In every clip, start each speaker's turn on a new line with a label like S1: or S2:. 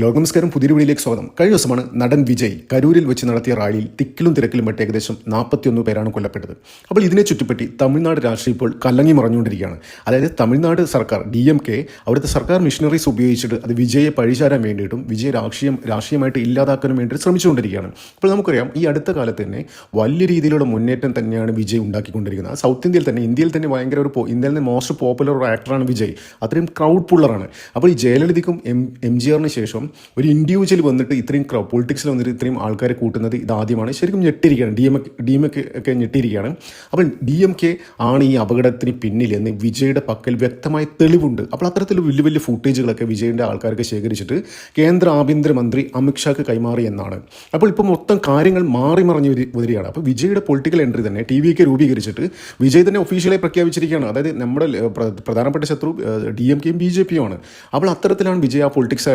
S1: ലോക നമസ്കാരം പുതിയൊരു വീടിലേക്ക് സ്വാഗതം. കഴിഞ്ഞ ദിവസമാണ് നടൻ വിജയ് കരൂരിൽ വെച്ച് നടത്തിയ റാലിയിൽ തിക്കിലും തിരക്കിലും പെട്ട് ഏകദേശം നാൽപ്പത്തിയൊന്ന് പേരാണ് കൊല്ലപ്പെട്ടത്. അപ്പോൾ ഇതിനെ ചുറ്റിപ്പറ്റി തമിഴ്നാട് രാഷ്ട്രീയം ഇപ്പോൾ കല്ലങ്ങി മറഞ്ഞുകൊണ്ടിരിക്കുകയാണ്. അതായത് തമിഴ്നാട് സർക്കാർ ഡി എം കെ അവിടുത്തെ സർക്കാർ മിഷനറീസ് ഉപയോഗിച്ചിട്ട് അത് വിജയെ പഴിചാരാൻ വേണ്ടിയിട്ടും വിജയ രാഷ്ട്രീയം രാഷ്ട്രീയമായിട്ട് ഇല്ലാതാക്കാനും വേണ്ടി ശ്രമിച്ചുകൊണ്ടിരിക്കുകയാണ്. അപ്പോൾ നമുക്കറിയാം ഈ അടുത്ത കാലത്ത് തന്നെ വലിയ രീതിയിലുള്ള മുന്നേറ്റം തന്നെയാണ് വിജയ് ഉണ്ടാക്കിക്കൊണ്ടിരിക്കുന്നത്. സൗത്ത് ഇന്ത്യയിൽ തന്നെ ഇന്ത്യയിൽ തന്നെ ഭയങ്കര ഒരു ഇന്ത്യയിൽ നിന്ന് മോസ്റ്റ് പോപ്പുലർ ഒരു ആക്ടറാണ് വിജയ്. അത്രയും ക്രൗഡ് പുള്ളറാണ് അപ്പോൾ ഈ ജയലളിതയ്ക്കും എം എം ജി ആറിന് ശേഷം ഒരു ഇൻഡിവിജ്വൽ വന്നിട്ട് ഇത്രയും പൊളിറ്റിക്സിൽ വന്നിട്ട് ഇത്രയും ആൾക്കാരെ കൂട്ടുന്നത് ഇതാദ്യമാണ്. ശരിക്കും ഞെട്ടിയിരിക്കുകയാണ്. ഡി എം ഡി എം ഒക്കെ ഞെട്ടിയിരിക്കുകയാണ്. അപ്പോൾ ഡി എം കെ ആണ് ഈ അപകടത്തിന് പിന്നിൽ എന്ന് വിജയുടെ പക്കൽ വ്യക്തമായ തെളിവുണ്ട്. അപ്പോൾ അത്തരത്തിൽ വലിയ വലിയ ഫുട്ടേജുകളൊക്കെ വിജയന്റെ ആൾക്കാർക്ക് ശേഖരിച്ചിട്ട് കേന്ദ്ര ആഭ്യന്തരമന്ത്രി അമിത്ഷാക്ക് കൈമാറി എന്നാണ്. അപ്പോൾ ഇപ്പോൾ മൊത്തം കാര്യങ്ങൾ മാറി മറിഞ്ഞ് വരി- വരികയാണ്. അപ്പോൾ വിജയുടെ പൊളിറ്റിക്കൽ എൻട്രി തന്നെ ടി വി ഒക്കെ രൂപീകരിച്ചിട്ട് വിജയ് തന്നെ ഒഫീഷ്യലായി പ്രഖ്യാപിച്ചിരിക്കുകയാണ്. അതായത് നമ്മുടെ പ്രധാനപ്പെട്ട ശത്രു ഡി എം കെയും ബി ജെ പിയും ആണ്. അപ്പോൾ അത്തരത്തിലാണ് വിജയ് ആ പൊളിറ്റിക്സ്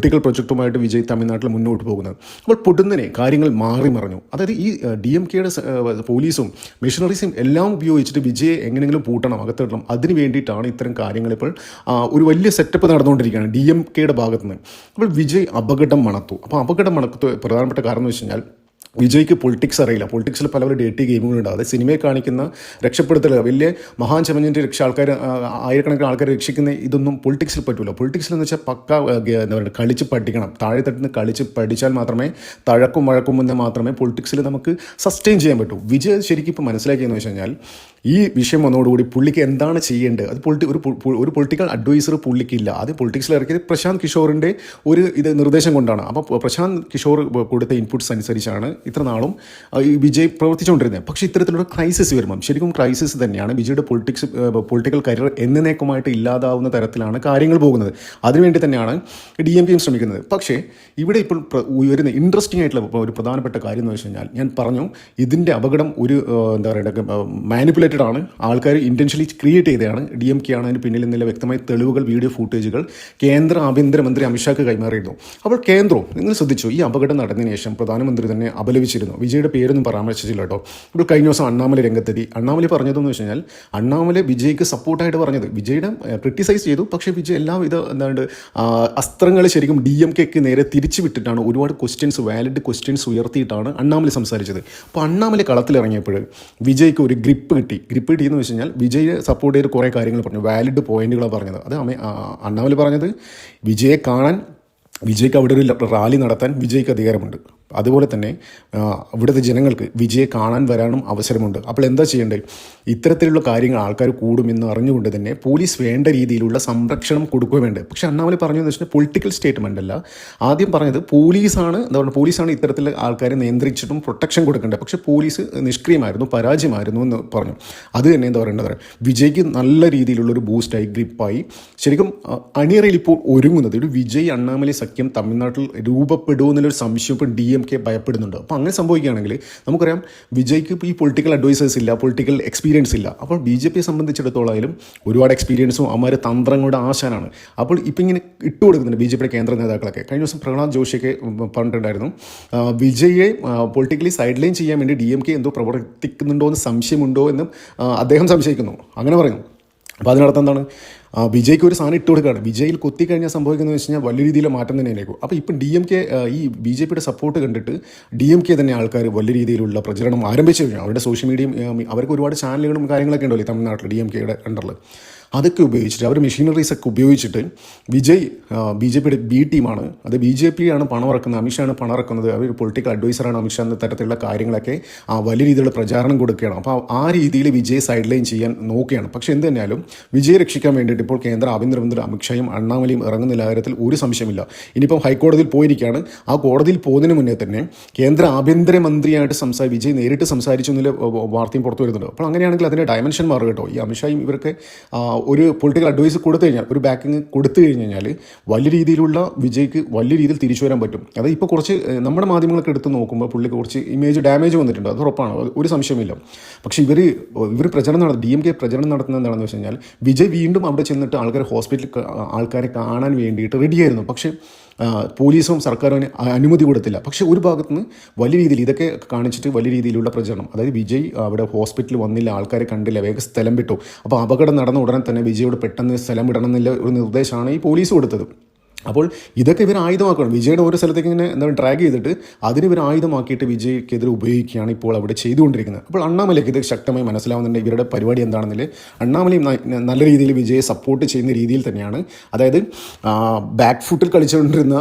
S1: പൊളിറ്റിക്കൽ പ്രൊജക്റ്റുമായിട്ട് വിജയ് തമിഴ്നാട്ടിൽ മുന്നോട്ട് പോകുന്നത്. അപ്പോൾ പൊടുന്നനെ കാര്യങ്ങൾ മാറി മറിഞ്ഞു. അതായത് ഈ ഡി എം കെയുടെ പോലീസും മിഷണറീസും എല്ലാം ഉപയോഗിച്ചിട്ട് വിജയെ എങ്ങനെയെങ്കിലും പൂട്ടണം അകത്തിടണം. അതിന് വേണ്ടിയിട്ടാണ് ഇത്തരം കാര്യങ്ങൾ ഇപ്പോൾ ഒരു വലിയ സെറ്റപ്പ് നടന്നുകൊണ്ടിരിക്കുകയാണ് ഡി എം കെയുടെ ഭാഗത്ത് നിന്ന് അപ്പോൾ വിജയ് അപകടം മണത്തു. അപ്പോൾ അപകടം മണത്തു പ്രധാനപ്പെട്ട കാരണം എന്ന് വെച്ച് കഴിഞ്ഞാൽ വിജയ്ക്ക് പൊളിറ്റിക്സ് അറിയില്ല. പൊളിറ്റിക്സിൽ പല പല ഡേറ്റി ഗെയിമുകളുണ്ട് അത് സിനിമയെ കാണിക്കുന്ന രക്ഷപ്പെടുത്തൽ വലിയ മഹാൻ ചമഞ്ഞിന്റെ രക്ഷ ആൾക്കാർ ആയിരക്കണക്കിന് ആൾക്കാരെ രക്ഷിക്കുന്ന ഇതൊന്നും പൊളിറ്റിക്സിൽ പറ്റില്ല പൊളിറ്റിക്സിൽ എന്ന് വെച്ചാൽ പക്ക എന്താ പറയുക കളിച്ച് പഠിക്കണം. താഴെ നിന്ന് കളിച്ച് പഠിച്ചാൽ മാത്രമേ തഴക്കും വഴക്കും മുന്നേ മാത്രമേ പൊളിറ്റിക്സിൽ നമുക്ക് സസ്റ്റെയിൻ ചെയ്യാൻ പറ്റൂ. വിജയ് ശരിക്കും ഇപ്പോൾ മനസ്സിലാക്കിയെന്ന് വെച്ച് കഴിഞ്ഞാൽ ഈ വിഷയം വന്നതോടുകൂടി പുള്ളിക്ക് എന്താണ് ചെയ്യേണ്ടത്? അത് പൊളിറ്റി ഒരു ഒരു പൊളിറ്റിക്കൽ അഡ്വൈസർ പുള്ളിക്കില്ല. ആദ്യം പൊളിറ്റിക്സിൽ ഇറക്കിയത് പ്രശാന്ത് കിഷോറിന്റെ ഒരു ഇത് നിർദ്ദേശം കൊണ്ടാണ്. അപ്പോൾ പ്രശാന്ത് കിഷോർ കൊടുത്ത ഇൻപുട്സ് അനുസരിച്ചാണ് ഇത്ര നാളും ഈ വിജയ് പ്രവർത്തിച്ചുകൊണ്ടിരുന്നത്. പക്ഷേ ഇത്തരത്തിലുള്ള ക്രൈസിസ് വരുമ്പം ശരിക്കും ക്രൈസിസ് തന്നെയാണ് വിജയുടെ പൊളിറ്റിക്സ് പൊളിറ്റിക്കൽ കരിയർ എന്നേക്കുമായിട്ട് ഇല്ലാതാവുന്ന തരത്തിലാണ് കാര്യങ്ങൾ പോകുന്നത്. അതിനുവേണ്ടി തന്നെയാണ് ഡി എം കെയും ശ്രമിക്കുന്നത്. പക്ഷേ ഇവിടെ ഇപ്പോൾ ഉയരുന്ന ഇൻട്രസ്റ്റിംഗ് ആയിട്ടുള്ള ഒരു പ്രധാനപ്പെട്ട കാര്യം എന്ന് വെച്ച് കഴിഞ്ഞാൽ ഞാൻ പറഞ്ഞു ഇതിന്റെ അപകടം ഒരു എന്താ പറയുക മാനിപ്പുലേറ്റഡ് ആണ്. ആൾക്കാർ ഇന്റൻഷ്യലി ക്രിയേറ്റ് ചെയ്തതാണ്. ഡി എം കെ ആണ് അതിന് പിന്നിൽ നിന്നുള്ള വ്യക്തമായ തെളിവുകൾ വീഡിയോ ഫൂട്ടേജുകൾ കേന്ദ്ര ആഭ്യന്തരമന്ത്രി അമിത്ഷാക്ക് കൈമാറിയിരുന്നു. അപ്പോൾ കേന്ദ്രവും നിങ്ങൾ ശ്രദ്ധിച്ചു ഈ അപകടം നടന്നതിന് ശേഷം പ്രധാനമന്ത്രി തന്നെ അപലപിച്ചിരുന്നു. വിജയുടെ പേരൊന്നും പരാമർശിച്ചില്ല കേട്ടോ. ഇപ്പോൾ കഴിഞ്ഞ ദിവസം അണ്ണാമല രംഗത്തെത്തി. അണ്ണാമല പറഞ്ഞതെന്ന് വെച്ച് കഴിഞ്ഞാൽ അണ്ണാമല വിജയ്ക്ക് സപ്പോർട്ടായിട്ട് പറഞ്ഞത്. വിജയുടെ ക്രിട്ടിസൈസ് ചെയ്തു. പക്ഷേ വിജയ് എല്ലാവിധ എന്താണ് അസ്ത്രങ്ങൾ ശരിക്കും ഡി എം കെക്ക് നേരെ തിരിച്ചു വിട്ടിട്ടാണ് ഒരുപാട് ക്വസ്റ്റ്യൻസ് വാലിഡ് ക്വസ്റ്റ്യൻസ് ഉയർത്തിയിട്ടാണ് അണ്ണാമല സംസാരിച്ചത്. അപ്പോൾ അണ്ണാമല കളത്തിലിറങ്ങിയപ്പോൾ വിജയ്ക്ക് ഒരു ഗ്രിപ്പ് കിട്ടി. ഗ്രിപ്പ് കിട്ടിയെന്ന് വെച്ച് കഴിഞ്ഞാൽ വിജയ് സപ്പോർട്ട് ചെയ്ത് കുറേ കാര്യങ്ങൾ പറഞ്ഞു. വാലിഡ് പോയിന്റുകളാണ് പറഞ്ഞത്. അത് അമ്മ അണ്ണാമല പറഞ്ഞത് വിജയെ കാണാൻ വിജയ്ക്ക് അവിടെ ഒരു റാലി നടത്താൻ വിജയ്ക്ക് അധികാരമുണ്ട്. അതുപോലെ തന്നെ ഇവിടുത്തെ ജനങ്ങൾക്ക് വിജയെ കാണാൻ വരാനും അവസരമുണ്ട്. അപ്പോൾ എന്താ ചെയ്യേണ്ടത്? ഇത്തരത്തിലുള്ള കാര്യങ്ങൾ ആൾക്കാർ കൂടുമെന്ന് അറിഞ്ഞുകൊണ്ട് തന്നെ പോലീസ് വേണ്ട രീതിയിലുള്ള സംരക്ഷണം കൊടുക്കുക വേണ്ടത്. പക്ഷെ അണ്ണാമലി പറഞ്ഞതെന്ന് വെച്ചാൽ പൊളിറ്റിക്കൽ സ്റ്റേറ്റ്മെന്റ് അല്ല. ആദ്യം പറഞ്ഞത് പോലീസാണ് എന്താ പറയുക പോലീസാണ് ഇത്തരത്തിലുള്ള ആൾക്കാരെ നിയന്ത്രിച്ചിട്ടും പ്രൊട്ടക്ഷൻ കൊടുക്കേണ്ടത്. പക്ഷേ പോലീസ് നിഷ്ക്രിയമായിരുന്നു പരാജയമായിരുന്നു എന്ന് പറഞ്ഞു. അത് തന്നെ എന്താ പറയേണ്ടത്? വിജയ്ക്ക് നല്ല രീതിയിലുള്ളൊരു ബൂസ്റ്റായി ഗ്രിപ്പായി. ശരിക്കും അണിയറയിൽ ഇപ്പോൾ ഒരുങ്ങുന്നത് ഒരു വിജയ് അണ്ണാമലൈ സഖ്യം തമിഴ്നാട്ടിൽ രൂപപ്പെടുമെന്നുള്ളൊരു സംശയം ഇപ്പോൾ ഡി എം കെ ഭയപ്പെടുന്നുണ്ട്. അപ്പോൾ അങ്ങനെ സംഭവിക്കുകയാണെങ്കിൽ നമുക്കറിയാം വിജയ്ക്ക് ഈ പൊളിറ്റിക്കൽ അഡ്വൈസേഴ്സ് ഇല്ല പൊളിറ്റിക്കൽ എക്സ്പീരിയൻസ് ഇല്ല. അപ്പോൾ ബി ജെ പിയെ സംബന്ധിച്ചിടത്തോളം ഒരുപാട് എക്സ്പീരിയൻസും അമാര് തന്ത്രങ്ങളുടെ ആശാനാണ്. അപ്പോൾ ഇപ്പം ഇങ്ങനെ ഇട്ട് കൊടുക്കുന്നുണ്ട് ബി ജെ പിയുടെ കേന്ദ്ര നേതാക്കളൊക്കെ. കഴിഞ്ഞ ദിവസം പ്രഹ്ലാദ് ജോഷിയൊക്കെ പറഞ്ഞിട്ടുണ്ടായിരുന്നു വിജയെ പൊളിറ്റിക്കലി സൈഡ് ലൈൻ ചെയ്യാൻ വേണ്ടി ഡി എം കെ എന്തോ പ്രവർത്തിക്കുന്നുണ്ടോ എന്ന് സംശയമുണ്ടോ എന്നും അദ്ദേഹം സംശയിക്കുന്നു. അങ്ങനെ പറയുന്നു. അപ്പോൾ അതിനർത്ഥം എന്താണ്? വിജയ്ക്ക് ഒരു സാധനം ഇട്ട് കൊടുക്കുകയാണ് വിജയിൽ കൊത്തി കഴിഞ്ഞാൽ സംഭവിക്കുന്നത് വെച്ച് കഴിഞ്ഞാൽ വലിയ രീതിയിൽ മാറ്റം തന്നെയായിരിക്കും. അപ്പോൾ ഇപ്പം ഡി എം കെ ഈ ബി ജെ പിയുടെ സപ്പോർട്ട് കണ്ടിട്ട് ഡി എം കെ തന്നെ ആൾക്കാർ വലിയ രീതിയിലുള്ള പ്രചരണം ആരംഭിച്ചു കഴിഞ്ഞു അവരുടെ സോഷ്യൽ മീഡിയയും അവർക്ക് ഒരുപാട് ചാനലുകളും കാര്യങ്ങളൊക്കെ ഉണ്ടല്ലോ തമിഴ്നാട്ടിൽ ഡി എം കെയുടെ അണ്ടറിൽ അതൊക്കെ ഉപയോഗിച്ചിട്ട് അവർ മെഷീനറീസ് ഒക്കെ ഉപയോഗിച്ചിട്ട് വിജയ് ബി ജെ പിയുടെ ബി ടീമാണ് അത് ബി ജെ പി ആണ് പണം ഇറക്കുന്നത് അമിത്ഷാണ് പണം ഇറക്കുന്നത് അവർ പൊളിറ്റിക്കൽ അഡ്വൈസറാണ് അമിത്ഷാ എന്ന തരത്തിലുള്ള കാര്യങ്ങളൊക്കെ ആ വലിയ രീതിയിലുള്ള പ്രചാരണം കൊടുക്കുകയാണ്. അപ്പോൾ ആ രീതിയിൽ വിജയ് സൈഡ് ലൈൻ ചെയ്യാൻ നോക്കുകയാണ്. പക്ഷേ എന്ത് തന്നെയാലും വിജയ് രക്ഷിക്കാൻ വേണ്ടിയിട്ട് ഇപ്പോൾ കേന്ദ്ര ആഭ്യന്തരമന്ത്രി അമിത്ഷായും അണ്ണാമലയും ഇറങ്ങുന്ന കാര്യത്തിൽ ഒരു സംശയമില്ല ഇനിയിപ്പം ഹൈക്കോടതിയിൽ പോയിരിക്കുകയാണ്. ആ കോടതിയിൽ പോകുന്നതിന് മുന്നേ തന്നെ കേന്ദ്ര ആഭ്യന്തരമന്ത്രിയായിട്ട് സംസാ വിജയ് നേരിട്ട് സംസാരിച്ചു എന്നുള്ള വാർത്തയും പുറത്തു വരുന്നുണ്ട്. അപ്പോൾ അങ്ങനെയാണെങ്കിൽ അതിന്റെ ഡയമെൻഷൻ മാറും കേട്ടോ. ഈ അമിത്ഷായും ഇവർക്ക് ആ, ഒരു പൊളിറ്റിക്കൽ അഡ്വൈസ് കൊടുത്തു കഴിഞ്ഞാൽ ഒരു ബാക്കിങ് കൊടുത്തു കഴിഞ്ഞ് കഴിഞ്ഞാൽ വലിയ രീതിയിലുള്ള വിജയ്ക്ക് വലിയ രീതിയിൽ തിരിച്ചു വരാൻ പറ്റും. അത് ഇപ്പോൾ കുറച്ച് നമ്മുടെ മാധ്യമങ്ങളൊക്കെ എടുത്ത് നോക്കുമ്പോൾ പുള്ളിക്ക് കുറച്ച് ഇമേജ് ഡാമേജ് വന്നിട്ടുണ്ട്. അത് ഉറപ്പാണ്. ഒരു സംശയമില്ല പക്ഷേ ഇവർ ഇവർ പ്രചരണം നടത്തുന്നത് ഡി എം കെ പ്രചരണം നടത്തുന്നത് എന്താണെന്ന് വെച്ച് കഴിഞ്ഞാൽ വിജയ് വീണ്ടും അവിടെ ചെന്നിട്ട് ആൾക്കാർ ഹോസ്പിറ്റലിൽ ആൾക്കാരെ കാണാൻ വേണ്ടിയിട്ട് റെഡിയായിരുന്നു പക്ഷേ പോലീസും സർക്കാരും അനുമതി കൊടുത്തില്ല. പക്ഷേ ഒരു ഭാഗത്തുനിന്ന് വലിയ രീതിയിൽ ഇതൊക്കെ കാണിച്ചിട്ട് വലിയ രീതിയിലുള്ള പ്രചരണം. അതായത് വിജയ് അവിടെ ഹോസ്പിറ്റലിൽ വന്നില്ല ആൾക്കാരെ കണ്ടില്ല വേഗം സ്ഥലം വിട്ടു. അപ്പോൾ അപകടം നടന്ന ഉടനെ തന്നെ വിജയോട് പെട്ടെന്ന് സ്ഥലം വിടണം എന്നുള്ള ഒരു നിർദ്ദേശമാണ് ഈ പോലീസ് കൊടുത്തത്. അപ്പോൾ ഇതൊക്കെ ഇവർ ആയുധമാക്കണം. വിജയുടെ ഓരോ സ്ഥലത്തേക്ക് ഇങ്ങനെ എന്താ ട്രാക്ക് ചെയ്തിട്ട് അതിന് ഇവർ ആയുധമാക്കിയിട്ട് വിജയ്ക്കെതിരെ ഉപയോഗിക്കുകയാണ് ഇപ്പോൾ അവിടെ ചെയ്തുകൊണ്ടിരിക്കുന്നത്. അപ്പോൾ അണ്ണാമലയ്ക്ക് ഇത് ശക്തമായി മനസ്സിലാവുന്നുണ്ട് ഇവരുടെ പരിപാടി എന്താണെന്നിൽ അണ്ണാമലയും നല്ല രീതിയിൽ വിജയെ സപ്പോർട്ട് ചെയ്യുന്ന രീതിയിൽ തന്നെയാണ്. അതായത് ബാക്ക് ഫുട്ടിൽ കളിച്ചുകൊണ്ടിരുന്ന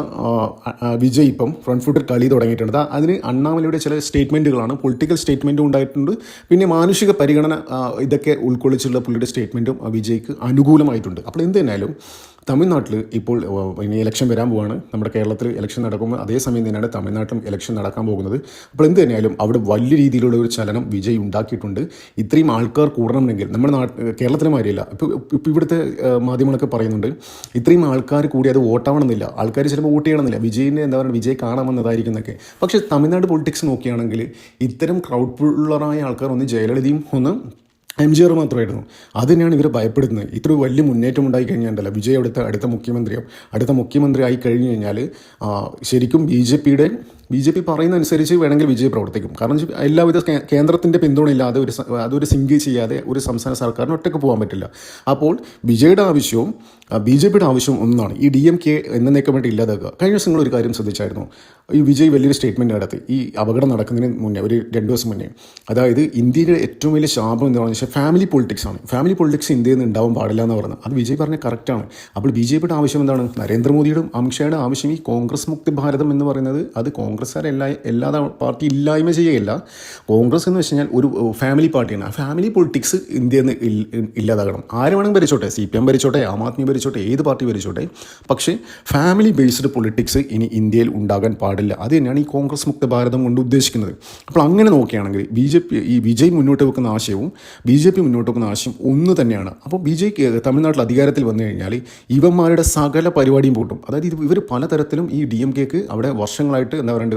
S1: വിജയ് ഇപ്പം ഫ്രണ്ട് ഫുട്ടിൽ കളി തുടങ്ങിയിട്ടുണ്ട്. അതിന് അണ്ണാമലയുടെ ചില സ്റ്റേറ്റ്മെന്റുകളാണ് പൊളിറ്റിക്കൽ സ്റ്റേറ്റ്മെന്റും ഉണ്ടായിട്ടുണ്ട്. പിന്നെ മാനുഷിക പരിഗണന ഇതൊക്കെ ഉൾക്കൊള്ളിച്ചുള്ള പുള്ളിയുടെ സ്റ്റേറ്റ്മെന്റും വിജയ്ക്ക് അനുകൂലമായിട്ടുണ്ട്. അപ്പോൾ എന്ത് തന്നെയാലും തമിഴ്നാട്ടിൽ ഇപ്പോൾ ഇനി ഇലക്ഷൻ വരാൻ പോവാണ്. നമ്മുടെ കേരളത്തിൽ ഇലക്ഷൻ നടക്കുമ്പോൾ അതേസമയം തന്നെയാണ് തമിഴ്നാട്ടിലും ഇലക്ഷൻ നടക്കാൻ പോകുന്നത്. അപ്പോൾ എന്ത് തന്നെയാലും അവിടെ വലിയ രീതിയിലുള്ള ഒരു ചലനം വിജയ് ഉണ്ടാക്കിയിട്ടുണ്ട്. ഇത്രയും ആൾക്കാർ കൂടണമെങ്കിൽ നമ്മുടെ നാട്ട് കേരളത്തിലെ മാതിരിയല്ല. ഇപ്പോൾ ഇപ്പോൾ ഇവിടുത്തെ മാധ്യമങ്ങളൊക്കെ പറയുന്നുണ്ട് ഇത്രയും ആൾക്കാർ കൂടി അത് വോട്ടാവണമെന്നില്ല. ആൾക്കാർ ചിലപ്പോൾ വോട്ട് ചെയ്യണമെന്നില്ല. വിജയിന്റെ എന്താ പറയുക വിജയ് കാണാമെന്നതായിരിക്കും എന്നൊക്കെ പക്ഷേ തമിഴ്നാട് പൊളിറ്റിക്സ് നോക്കുകയാണെങ്കിൽ ഇത്തരം ക്രൗഡ് പുള്ളറായ ആൾക്കാർ ഒന്ന് ജയലളിതയും ഒന്ന് എം ജി ആർ മാത്രമായിരുന്നു. അതിനെയാണ് ഇവർ ഭയപ്പെടുന്നത് ഇത്ര വലിയ മുന്നേറ്റം ഉണ്ടായി കഴിഞ്ഞാൽ വിജയ് അടുത്ത അടുത്ത മുഖ്യമന്ത്രിയാവും അടുത്ത മുഖ്യമന്ത്രി ആയി കഴിഞ്ഞു കഴിഞ്ഞാൽ ശരിക്കും ബി ജെ പിയുടെ ബി ജെ പി പറയുന്ന അനുസരിച്ച് വേണമെങ്കിൽ വിജയ് പ്രവർത്തിക്കും. കാരണം എല്ലാവിധ കേന്ദ്രത്തിന്റെ പിന്തുണയില്ലാതെ ഒരു അതൊരു സിംഗി ചെയ്യാതെ ഒരു സംസ്ഥാന സർക്കാരിന് ഒറ്റയ്ക്ക് പോകാൻ പറ്റില്ല. അപ്പോൾ വിജയുടെ ആവശ്യവും ബി ജെ പിയുടെ ആവശ്യവും ഒന്നാണ്. ഈ ഡി എം കെ എന്നേക്ക് വേണ്ടി ഇല്ലാതാക്കുക. കഴിഞ്ഞ ദിവസം നിങ്ങൾ ഒരു കാര്യം ശ്രദ്ധിച്ചായിരുന്നു. ഈ വിജയ് വലിയൊരു സ്റ്റേറ്റ്മെന്റ് നടത്തി. ഈ അപകടം നടക്കുന്നതിന് മുന്നേ ഒരു രണ്ട് ദിവസം മുന്നേ. അതായത് ഇന്ത്യയുടെ ഏറ്റവും വലിയ ശാപം എന്ന് പറഞ്ഞാൽ ഫാമിലി പൊളിറ്റിക്സ് ആണ്. ഫാമിലി പൊളിറ്റിക്സ് ഇന്ത്യയിൽ നിന്ന് ഉണ്ടാവാൻ പാടില്ല എന്ന് പറഞ്ഞത് അത് വിജയ് പറഞ്ഞ കറക്റ്റാണ് അപ്പോൾ ബി ജെ പിയുടെ ആവശ്യം എന്താണ്? നരേന്ദ്രമോദിയുടെ അമിത്ഷായുടെ ആവശ്യം ഈ കോൺഗ്രസ് മുക്തി ഭാരതം എന്ന് പറയുന്നത് അത് കോൺഗ്രസ്സുകാരെല്ലാ എല്ലാ എല്ലാ പാർട്ടി ഇല്ലായ്മ ചെയ്യുകയില്ല. കോൺഗ്രസ് എന്ന് വെച്ച് കഴിഞ്ഞാൽ ഒരു ഫാമിലി പാർട്ടിയാണ്. ആ ഫാമിലി പൊളിറ്റിക്സ് ഇന്ത്യയിൽ നിന്ന് ഇല്ലാതാകണം. ആര് വേണമെങ്കിൽ ഭരിച്ചോട്ടെ? സി പി എം ഭരിച്ചോട്ടെ? ആം ആദ്മി ഭരിച്ചോട്ടെ? ഏത് പാർട്ടി ഭരിച്ചോട്ടെ? പക്ഷേ ഫാമിലി ബേസ്ഡ് പൊളിറ്റിക്സ് ഇനി ഇന്ത്യയിൽ ഉണ്ടാകാൻ പാടില്ല. അത് തന്നെയാണ് ഈ കോൺഗ്രസ് മുക്ത ഭാരതം കൊണ്ട് ഉദ്ദേശിക്കുന്നത്. അപ്പോൾ അങ്ങനെ നോക്കുകയാണെങ്കിൽ ബി ജെ പി ഈ വിജയ് മുന്നോട്ട് വെക്കുന്ന ആശയവും ബി ജെ പി മുന്നോട്ട് വെക്കുന്ന ആശയം ഒന്ന് തന്നെയാണ്. അപ്പോൾ ബി ജെ തമിഴ്നാട്ടിൽ അധികാരത്തിൽ വന്നു കഴിഞ്ഞാൽ ഇവന്മാരുടെ സകല പരിപാടിയും പൂട്ടും. അതായത് ഇവർ പലതരത്തിലും ഈ ഡി എം കെക്ക് അവിടെ വർഷങ്ങളായിട്ട് എന്താ പറയുക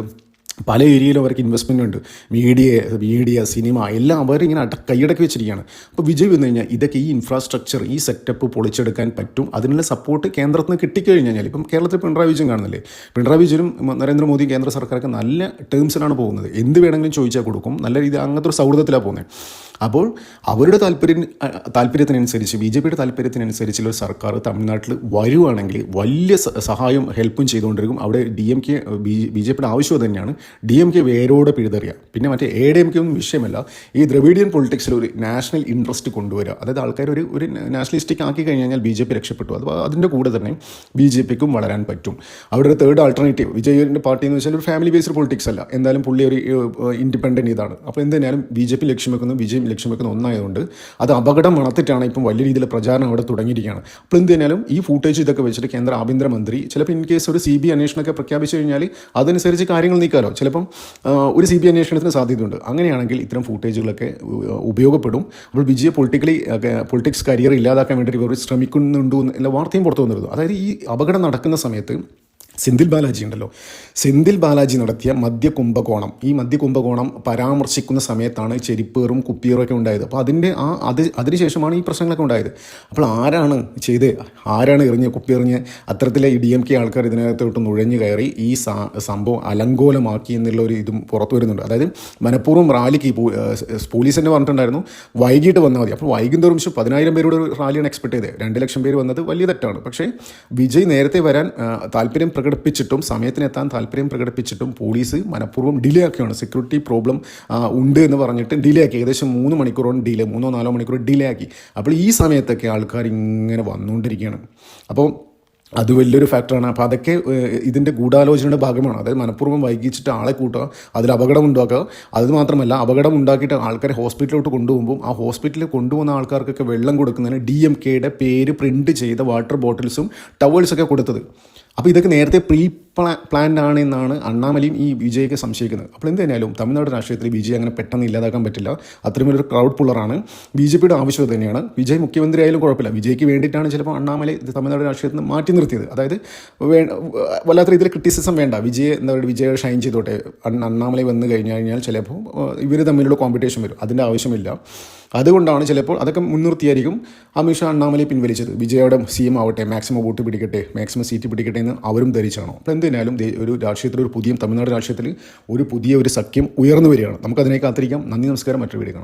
S1: പല ഏരിയയിലും അവർക്ക് ഇൻവെസ്റ്റ്മെന്റ് ഉണ്ട്. മീഡിയ മീഡിയ സിനിമ എല്ലാം അവരിങ്ങനെ അട കൈയടക്കി വെച്ചിരിക്കുകയാണ്. അപ്പോൾ വിജയ് വന്നു കഴിഞ്ഞാൽ ഇതൊക്കെ ഈ ഇൻഫ്രാസ്ട്രക്ചർ ഈ സെറ്റപ്പ് പൊളിച്ചെടുക്കാൻ പറ്റും. അതിനുള്ള സപ്പോർട്ട് കേന്ദ്രത്തിൽ നിന്ന് കിട്ടിക്കഴിഞ്ഞാൽ ഇപ്പം കേരളത്തിൽ പിണറായി വിജയൻ കാണുന്നില്ലേ? പിണറായി വിജയനും നരേന്ദ്രമോദിയും നരേന്ദ്രമോദി കേന്ദ്ര സർക്കാരൊക്കെ നല്ല ടേംസിലാണ് പോകുന്നത്. എന്ത് വേണമെങ്കിലും ചോദിച്ചാൽ കൊടുക്കും. നല്ല രീതി അങ്ങനത്തെ ഒരു സൗഹൃദത്തിലാണ് പോകുന്നത്. അപ്പോൾ അവരുടെ താല്പര്യം താല്പര്യത്തിനനുസരിച്ച് ബി ജെ പിയുടെ താല്പര്യത്തിനനുസരിച്ചുള്ള ഒരു സർക്കാർ തമിഴ്നാട്ടിൽ വരുവാണെങ്കിൽ വലിയ സഹായം ഹെൽപ്പും ചെയ്തുകൊണ്ടിരിക്കും. അവിടെ D M K B B J പിയുടെ ആവശ്യം തന്നെയാണ്. ഡി എം കെ വേരോടെ പിഴുതെറിയുക. പിന്നെ മറ്റേ എ ഡി എം കെ ഒന്നും വിഷയമല്ല. ഈ ദ്രവിഡിയൻ പൊളിറ്റിക്സിൽ ഒരു നാഷണൽ ഇൻട്രസ്റ്റ് കൊണ്ടുവരിക. അതായത് ആൾക്കാർ ഒരു ഒരു നാഷണലിസ്റ്റിക് ആക്കി കഴിഞ്ഞാൽ ബി ജെ പി രക്ഷപ്പെട്ടു. അത് അതിന്റെ കൂടെ തന്നെ ബി ജെ പിക്കും വളരാൻ പറ്റും. അവിടെ ഒരു തേർഡ് ആൾട്ടർനേറ്റീവ് വിജയന്റെ പാർട്ടി എന്ന് വെച്ചാൽ ഒരു ഫാമിലി ബേസ്ഡ് പൊളിറ്റിക്സ് അല്ല. എന്തായാലും പുള്ളി ഒരു ഇൻഡിപെൻഡന്റ് ഇതാണ്. അപ്പോൾ എന്തായാലും ബി ജെ പി ലക്ഷ്യം വെക്കുന്നു വിജയം ലക്ഷ്യം വെക്കുന്ന ഒന്നായതുകൊണ്ട് അത് അപകടം വളർത്തിട്ടാണ് ഇപ്പം വലിയ രീതിയിൽ പ്രചാരണം അവിടെ തുടങ്ങിയിരിക്കുകയാണ്. അപ്പോൾ എന്ത് തന്നെയാലും ഈ ഫൂട്ടേജ് ഇതൊക്കെ വെച്ചിട്ട് കേന്ദ്ര ആഭ്യന്തരമന്ത്രി ചിലപ്പോൾ ഇൻ കേസ് ഒരു സി ബി അന്വേഷണമൊക്കെ പ്രഖ്യാപിച്ചു കഴിഞ്ഞാൽ അതനുസരിച്ച് കാര്യങ്ങൾ നീക്കാലോ. ചിലപ്പം ഒരു സി ബി അന്വേഷണത്തിന് സാധ്യതയുണ്ട്. അങ്ങനെയാണെങ്കിൽ ഇത്തരം ഫൂട്ടേജുകളൊക്കെ ഉപയോഗപ്പെടും. അപ്പോൾ വിജയ പൊളിറ്റിക്കലി പൊളിറ്റിക്സ് കരിയർ ഇല്ലാതാക്കാൻ വേണ്ടി ഇവർ ശ്രമിക്കുന്നുണ്ടോ എന്നുള്ള വാർത്തയും പുറത്തു വന്നിരുന്നു. അതായത് ഈ അപകടം നടക്കുന്ന സമയത്ത് സെന്തിൽ ബാലാജി ഉണ്ടല്ലോ. സെന്തിൽ ബാലാജി നടത്തിയ മദ്യ കുംഭകോണം ഈ മദ്യ കുംഭകോണം പരാമർശിക്കുന്ന സമയത്താണ് ചെരിപ്പേറും കുപ്പിയേറും ഒക്കെ ഉണ്ടായത്. അപ്പോൾ അതിന്റെ ആ അത് അതിനുശേഷമാണ് ഈ പ്രശ്നങ്ങളൊക്കെ ഉണ്ടായത്. അപ്പോൾ ആരാണ് ചെയ്ത്? ആരാണ് എറിഞ്ഞ് കുപ്പിയെറിഞ്ഞ് അത്തരത്തിലെ ഡി എം കെ ആൾക്കാർ ഇതിനകത്തോട്ട് നുഴഞ്ഞു കയറി ഈ സംഭവം അലങ്കോലമാക്കി എന്നുള്ള ഒരു ഇതും പുറത്തു വരുന്നുണ്ട്. അതായത് മനഃപൂർവം റാലിക്ക് പോലീസ് തന്നെ പറഞ്ഞിട്ടുണ്ടായിരുന്നു വൈകിട്ട് വന്നാൽ മതി. അപ്പോൾ വൈകുന്നേരം പക്ഷേ പതിനായിരം പേരുടെ ഒരു റാലിയാണ് എക്സ്പെക്ട് ചെയ്തത്. രണ്ട് ലക്ഷം പേര് വന്നത് വലിയ തെറ്റാണ്. പക്ഷേ വിജയ് നേരത്തെ വരാൻ താല്പര്യം പ്രകടിപ്പിച്ചിട്ടും സമയത്തിനെത്താൻ താല്പര്യം പ്രകടിപ്പിച്ചിട്ടും പോലീസ് മനഃപൂർവം ഡിലേ ആക്കുകയാണ് സെക്യൂരിറ്റി പ്രോബ്ലം ഉണ്ട് എന്ന് പറഞ്ഞിട്ട് ഡിലേ ആക്കി ഏകദേശം മൂന്ന് മണിക്കൂറോളം ഡിലേ മൂന്നോ നാലോ മണിക്കൂർ ഡിലേ ആക്കി അപ്പോൾ ഈ സമയത്തൊക്കെ ആൾക്കാർ ഇങ്ങനെ വന്നുകൊണ്ടിരിക്കുകയാണ്. അപ്പോൾ അത് വലിയൊരു ഫാക്ടറാണ്. അപ്പോൾ അതൊക്കെ ഇതിന്റെ ഗൂഢാലോചനയുടെ ഭാഗമാണ്. അതായത് മനഃപൂർവം വൈകിച്ചിട്ട് ആളെ കൂട്ടുക അതിൽ അപകടം ഉണ്ടാക്കുക. അത് മാത്രമല്ല അപകടം ഉണ്ടാക്കിയിട്ട് ആൾക്കാരെ ഹോസ്പിറ്റലിലോട്ട് കൊണ്ടുപോകുമ്പോൾ ആ ഹോസ്പിറ്റലിൽ കൊണ്ടുപോകുന്ന ആൾക്കാർക്കൊക്കെ വെള്ളം കൊടുക്കുന്നതിന് ഡി എം കെയുടെ പേര് പ്രിന്റ് ചെയ്ത വാട്ടർ ബോട്ടിൽസും ടവൽസൊക്കെ കൊടുത്തത്. അപ്പോൾ ഇതൊക്കെ നേരത്തെ പ്രീ പ്ലാൻഡ് ആണ് എന്നാണ് അണ്ണാമലയും ഈ ബി ജെയൊക്കെ സംശയിക്കുന്നത്. അപ്പോൾ എന്തായാലും തമിഴ്നാട് രാഷ്ട്രീയത്തിൽ ബി ജെ അങ്ങനെ പെട്ടെന്ന് ഇല്ലാതാക്കാൻ പറ്റില്ല. വലിയൊരു ക്രൗഡ് പുള്ളറാണ് ബി ജെ പിയുടെ ആവശ്യം തന്നെയാണ്. വിജയ് മുഖ്യമന്ത്രി ആയാലും കുഴപ്പമില്ല. വിജയ്ക്ക് വേണ്ടിയിട്ടാണ് ചിലപ്പോൾ അണ്ണാമലൈ തമിഴ്നാട് രാഷ്ട്രീയത്തിൽ നിന്ന് മാറ്റി നിർത്തിയത്. അതായത് വല്ലാത്ത രീതിയിൽ ക്രിറ്റിസിസം വേണ്ട. വിജയ് എന്താ പറയുക വിജയ് ഷൈൻ ചെയ്തോട്ടെ. അണ്ണ- അണ്ണാമലൈ വന്നു കഴിഞ്ഞു കഴിഞ്ഞാൽ ചിലപ്പോൾ ഇവർ തമ്മിലുള്ള കോമ്പറ്റീഷൻ വരും. അതിന്റെ ആവശ്യമില്ല. അതുകൊണ്ടാണ് ചിലപ്പോൾ അതൊക്കെ മുൻനിർത്തിയായിരിക്കും അമിത്ഷാ അണ്ണാമലൈ പിൻവലിച്ചത്. വിജയയുടെ സി എം ആവട്ടെ മാക്സിമം വോട്ട് പിടിക്കട്ടെ മാക്സിമം സീറ്റ് പിടിക്കട്ടെ എന്ന് അവരും ധരിച്ചാണോ? അപ്പോൾ എന്തിനാലും ഒരു രാഷ്ട്രീയത്തിൽ ഒരു പുതിയ തമിഴ്നാട് രാഷ്ട്രീയത്തിൽ ഒരു പുതിയ ഒരു സഖ്യം ഉയർന്നു വരികയാണ്. നമുക്കതിനെ കാത്തിരിക്കാം. നന്ദി നമസ്കാരം. മറ്റൊരു വീഡിയോ കാണാം.